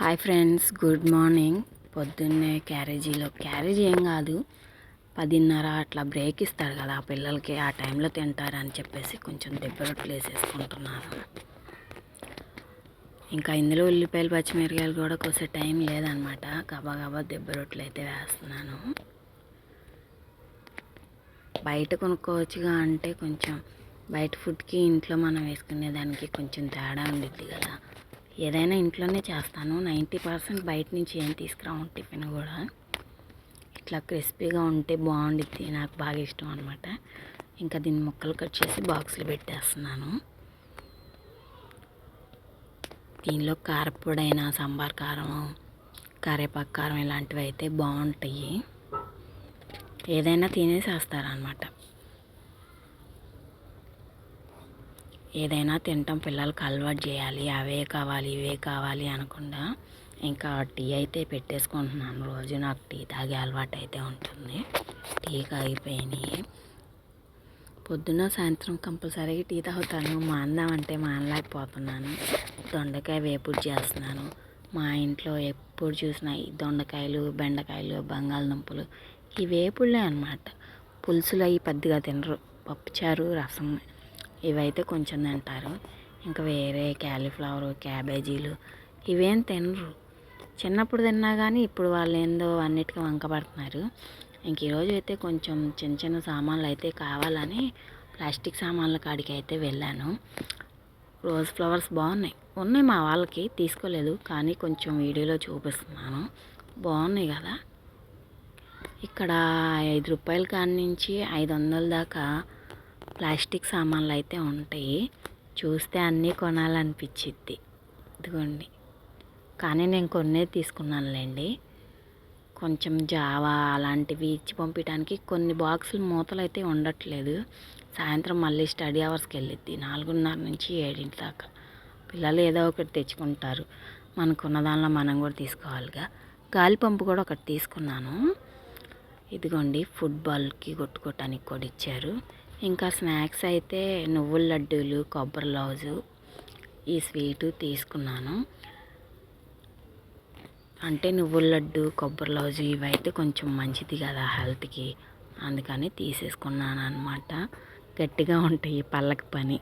Hi friends good morning. పొద్దున్నే క్యారేజీలో carriage ఏం కాదు పదిన్నర అట్లా బ్రేక్ ఇస్తారు కదా ఆ పిల్లలకి ఆ టైంలో తింటారని చెప్పేసి కొంచెం దెబ్బ రొట్టెలు వేసేసుకుంటున్నాను ఇంకా ఇందులో ఉల్లిపాయలు పచ్చిమిరకాయలు కూడా కోసే టైం లేదనమాట. గబా గబా దెబ్బ రొట్టెలు అయితే వేస్తున్నాను. బయట కొనుక్కోవచ్చుగా అంటే కొంచెం బయట ఫుడ్కి ఇంట్లో మనం వేసుకునే దానికి కొంచెం తేడా ఉండిద్ది కదా. ఏదైనా ఇంట్లోనే చేస్తాను. నైంటీ పర్సెంట్ బయట నుంచి ఏం తీసుకురావు టిఫిన్ కూడా. ఇట్లా క్రిస్పీగా ఉంటే బాగుండిద్ది. నాకు బాగా ఇష్టం అనమాట ఇంకా దీన్ని ముక్కలు కట్ చేసి బాక్స్లో పెట్టేస్తున్నాను. దీనిలో కారపొడైనా సాంబార్ కారం కరేపాకు కారం ఇలాంటివి అయితే బాగుంటాయి. ఏదైనా తినేసేస్తారనమాట ఏదైనా తింటాం పిల్లలకి అలవాటు చేయాలి అవే కావాలి ఇవే కావాలి అనకుండా ఇంకా టీ అయితే పెట్టేసుకుంటున్నాను. రోజు నాకు టీ తాగే అలవాటు అయితే ఉంటుంది. టీ కాగిపోయినాయి. పొద్దున్న సాయంత్రం కంపల్సరీగా టీ తాగుతాను. మాందామంటే మానలేకపోతున్నాను దొండకాయ వేపుడు చేస్తున్నాను. మా ఇంట్లో ఎప్పుడు చూసినా ఈ దొండకాయలు బెండకాయలు బంగాళదుంపలు ఈ వేపుళ్ళే అనమాట పులుసులు అవి పెద్దగా తినరు. పప్పుచారు రసం ఇవైతే కొంచెం తింటారు. ఇంకా వేరే క్యాలీఫ్లవర్ క్యాబేజీలు ఇవేం తినరు. చిన్నప్పుడు తిన్నా కానీ ఇప్పుడు వాళ్ళు ఏందో అన్నిటికీ వంకబడుతున్నారు ఇంక ఈరోజు అయితే కొంచెం చిన్న చిన్న సామాన్లు అయితే కావాలని ప్లాస్టిక్ సామాన్ల కాడికి అయితే వెళ్ళాను. రోజ్ ఫ్లవర్స్ బాగున్నాయి. ఉన్నాయి మా వాళ్ళకి తీసుకోలేదు. కానీ కొంచెం వీడియోలో చూపిస్తున్నాను. బాగున్నాయి కదా. ఇక్కడ ఐదు రూపాయల కాడి నుంచి ఐదు వందల దాకా ప్లాస్టిక్ సామాన్లు అయితే ఉంటాయి. చూస్తే అన్నీ కొనాలనిపించిద్ది ఇదిగోండి. కానీ నేను కొన్నే తీసుకున్నానులేండి. కొంచెం జావా అలాంటివి ఇచ్చి పంపించడానికి కొన్ని బాక్సులు మూతలు అయితే ఉండట్లేదు. సాయంత్రం మళ్ళీ స్టడీ అవర్స్కి వెళ్ళిద్ది. నాలుగున్నర నుంచి ఏడింటి దాకా. పిల్లలు ఏదో ఒకటి తెచ్చుకుంటారు. మనకున్న దానిలో మనం కూడా తీసుకోవాలిగా. గాలి పంపు కూడా ఒకటి తీసుకున్నాను. ఇదిగోండి ఫుట్బాల్కి కొట్టుకోవటానికి కూడా ఇచ్చారు. ఇంకా స్నాక్స్ అయితే నువ్వుల లడ్డూలు కొబ్బరి లౌజు ఈ స్వీటు తీసుకున్నాను. అంటే నువ్వుల లడ్డు కొబ్బరి లౌజు ఇవైతే కొంచెం మంచిది కదా హెల్త్కి. అందుకని తీసేసుకున్నాను అనమాట గట్టిగా ఉంటాయి పళ్ళకి పని.